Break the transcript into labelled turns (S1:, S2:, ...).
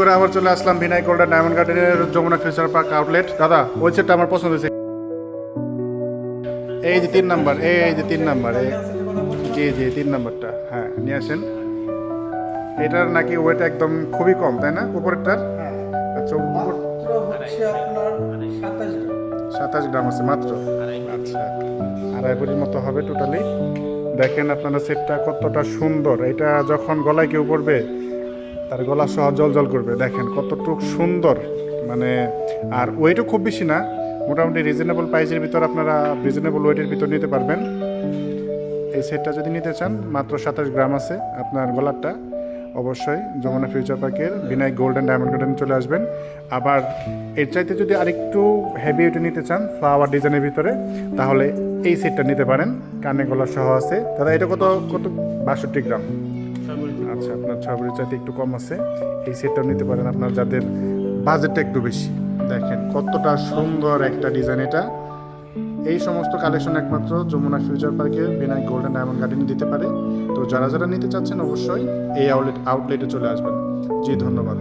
S1: করে আবার চলে আসলাম ভিনাই গোল্ডেন ডায়মন্ড গার্ডেনের যমুনা ফিউচার পার্ক আউটলেট দাদা ওই সেটটা আমার পছন্দ হয়েছে। এই যে তিন নাম্বার এই যে তিন নাম্বার এই জি জি তিন নাম্বারটা। হ্যাঁ নিয়ে আসেন। এটার নাকি ওয়েট একদম খুবই কম তাই না? উপরেরটার? আচ্ছা উপর
S2: সাতাশ গ্রাম।
S1: আছে মাত্র? আচ্ছা আড়াই ভরির মতো হবে টোটালি দেখেন আপনারা সেটটা কতটা সুন্দর। এটা যখন গলায় কেউ পড়বে তার গলা সহ জল জল করবে। দেখেন কতটুক সুন্দর মানে আর ওয়েটও খুব বেশি না। মোটামুটি রিজনেবল প্রাইসের ভিতর আপনারা রিজনেবল ওয়েটের ভিতর নিতে পারবেন। এই সেটটা যদি নিতে চান, মাত্র সাতাশ গ্রাম আছে আপনার গলারটা। অবশ্যই যমুনা ফিউচার পার্কের বিনায়ক গোল্ডেন ডায়মন্ড গার্ডেন চলে আসবেন। আবার এর চাইতে যদি আরেকটু হেভি ওয়েটে নিতে চান ফ্লাওয়ার ডিজাইনের ভিতরে, তাহলে এই সেটটা নিতে পারেন। কানে গলা সহ আছে। দাদা, এটা কত কত? বাষট্টি গ্রাম। আচ্ছা আপনার ছবির চাইতে একটু কম আছে। এই সেটটাও নিতে পারেন আপনার যাদের বাজেটটা একটু বেশি। দেখেন কতটা সুন্দর একটা ডিজাইন এটা। এই সমস্ত কালেকশন একমাত্র যমুনা ফিউচার পার্কে বিনায়ক গোল্ডেন ডায়মন্ড গার্ডেন দিতে পারে। তো যারা যারা নিতে চাচ্ছেন অবশ্যই এই আউটলেট আউটলেটে চলে আসবেন। জি, ধন্যবাদ।